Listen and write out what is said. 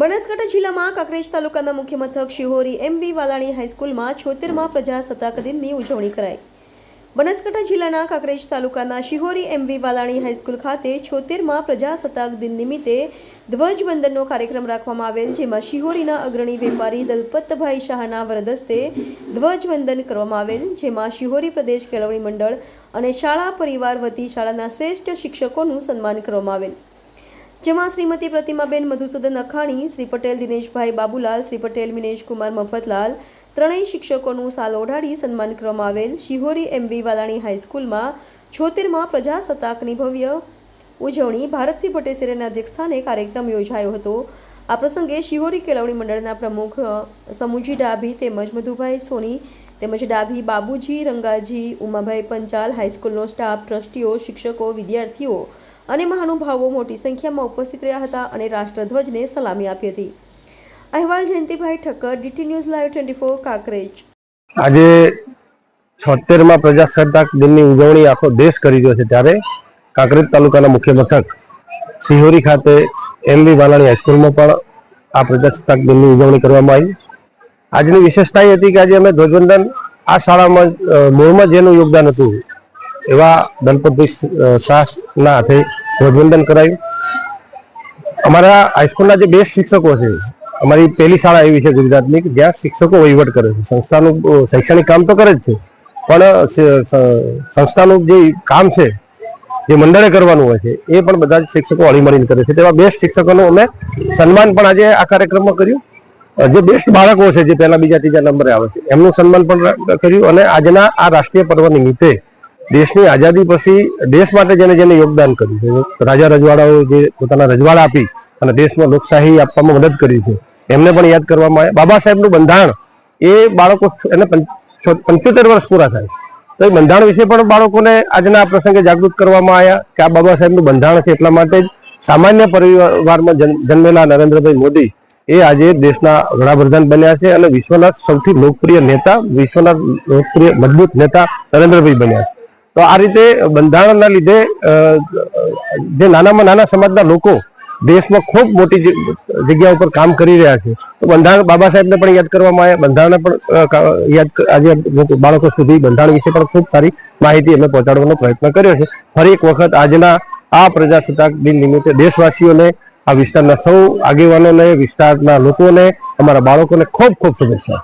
બનાસકાંઠા જિલ્લામાં કાંકરેજ તાલુકાના મુખ્ય મથક શિહોરી એમ વી વાલાણી હાઈસ્કૂલમાં છોતેરમાં પ્રજાસત્તાક દિનની ઉજવણી કરાઈ. બનાસકાંઠા જિલ્લાના કાંકરેજ તાલુકાના શિહોરી એમ વી વાલાણી હાઈસ્કૂલ ખાતે છોતેરમાં પ્રજાસત્તાક દિન નિમિત્તે ધ્વજવંદનનો કાર્યક્રમ રાખવામાં આવેલ, જેમાં શિહોરીના અગ્રણી વેપારી દલપતભાઈ શાહના વરદસ્તે ધ્વજવંદન કરવામાં આવેલ, જેમાં શિહોરી પ્રદેશ કેળવણી મંડળ અને શાળા પરિવાર વતી શાળાના શ્રેષ્ઠ શિક્ષકોનું સન્માન કરવામાં આવેલ. જેમાં શ્રીમતી પ્રતિમાબેન મધુસૂદન અખાણી, શ્રી પટેલ દિનેશભાઈ બાબુલાલ, શ્રી પટેલ મિનેશકુમાર મફતલાલ, ત્રણેય શિક્ષકોનું સાલ ઓઢાડી સન્માન કરવામાં આવેલ શિહોરી એમવી વાલાણી હાઈસ્કૂલમાં છોતેરમાં પ્રજાસત્તાકની ભવ્ય ઉજવણી ભારતસિંહ ભટ્ટેસરેના અધ્યક્ષસ્થાને કાર્યક્રમ યોજાયો હતો. આ પ્રસંગે શિહોરી કેળવણી મંડળના પ્રમુખ સમુજી ડાભી તેમજ મધુભાઈ સોની તેમજ ડાભી બાબુજી, રંગાજી, ઉમાભાઈ પંચાલ, હાઈસ્કૂલનો સ્ટાફ, ટ્રસ્ટીઓ, શિક્ષકો, વિદ્યાર્થીઓ અને મહાનુભાવો મોટી સંખ્યામાં ઉપસ્થિત રહ્યા હતા અને રાષ્ટ્રધ્વજને સલામી આપી હતી. અહેવાલ Jayantibhai Thakkar, DT news live twenty four, Kankrej. આજે છોતેરમાં પ્રજાસત્તાક દિનની ઉજવણી આખો દેશ કરી રહ્યો છે ત્યારે કાંકરેજ તાલુકાના મુખ્ય મથક સિહોરી ખાતે એમ બી વાલાણી હાઈસ્કૂલમાં પણ આ પ્રજાસત્તાક દિનની ઉજવણી કરવામાં આવી. આજની વિશેષતા એ હતી કે આજે અમે ધ્વજવંદન આ શાળામાં મૂળમાં જેનું યોગદાન હતું. એવા દલપતભાઈ શાહના હાથે ધ્વજવંદન કરાયું. અમારા હાઈસ્કૂલના જે બેસ્ટ શિક્ષકો છે, અમારી પહેલી શાળા એવી છે ગુજરાતની જ્યાં શિક્ષકો વહીવટ કરે છે. સંસ્થાનું શૈક્ષણિક કામ તો કરે જ છે, પણ સંસ્થાનું જે કામ છે જે મંડળે કરવાનું હોય છે, એ પણ બધા જ શિક્ષકો હળીમળીને કરે છે. તેવા બેસ્ટ શિક્ષકોનું અમે સન્માન પણ આજે આ કાર્યક્રમમાં કર્યું. જે બેસ્ટ બાળકો છે, જે પહેલા બીજા ત્રીજા નંબરે આવે છે, એમનું સન્માન પણ કર્યું અને આજના આ રાષ્ટ્રીય પર્વ નિમિત્તે દેશની આઝાદી પછી દેશ માટે જેને જેને યોગદાન કર્યું છે. રાજા રજવાડાઓ જે પોતાના રજવાડા આપી અને દેશમાં લોકશાહી આપવામાં મદદ કરી છે, એમને પણ યાદ કરવામાં આવે બાબા સાહેબનું બંધારણ એ બાળકો એને પંચોતેર વર્ષ પૂરા થાય. તો એ બંધારણ વિશે પણ બાળકોને આજના પ્રસંગે જાગૃત કરવામાં આવ્યા કે આ બાબા સાહેબનું બંધારણ છે એટલા માટે સામાન્ય પરિવારમાં જન- જન્મેલા નરેન્દ્રભાઈ મોદી એ આજે દેશના વડાપ્રધાન બન્યા છે અને વિશ્વના સૌથી લોકપ્રિય નેતા, વિશ્વના લોકપ્રિય મજબૂત નેતા નરેન્દ્રભાઈ બન્યા છે. તો આ રીતે બંધારણના લીધે જે નાનામાં નાના સમાજના લોકો દેશમાં ખૂબ મોટી જગ્યા ઉપર કામ કરી રહ્યા છે. તો બંધારણ બાબા સાહેબને પણ યાદ કરવામાં આવ્યા. બંધારણને પણ યાદ આજે બાળકો સુધી બંધારણ વિશે પણ ખૂબ સારી માહિતી એમને પહોંચાડવાનો પ્રયત્ન કર્યો છે. ફરી એક વખત આજના આ પ્રજાસત્તાક દિન નિમિત્તે દેશવાસીઓને, આ વિસ્તારના સૌ આગેવાનોને, વિસ્તારના લોકોને, અમારા બાળકોને ખૂબ ખૂબ શુભેચ્છા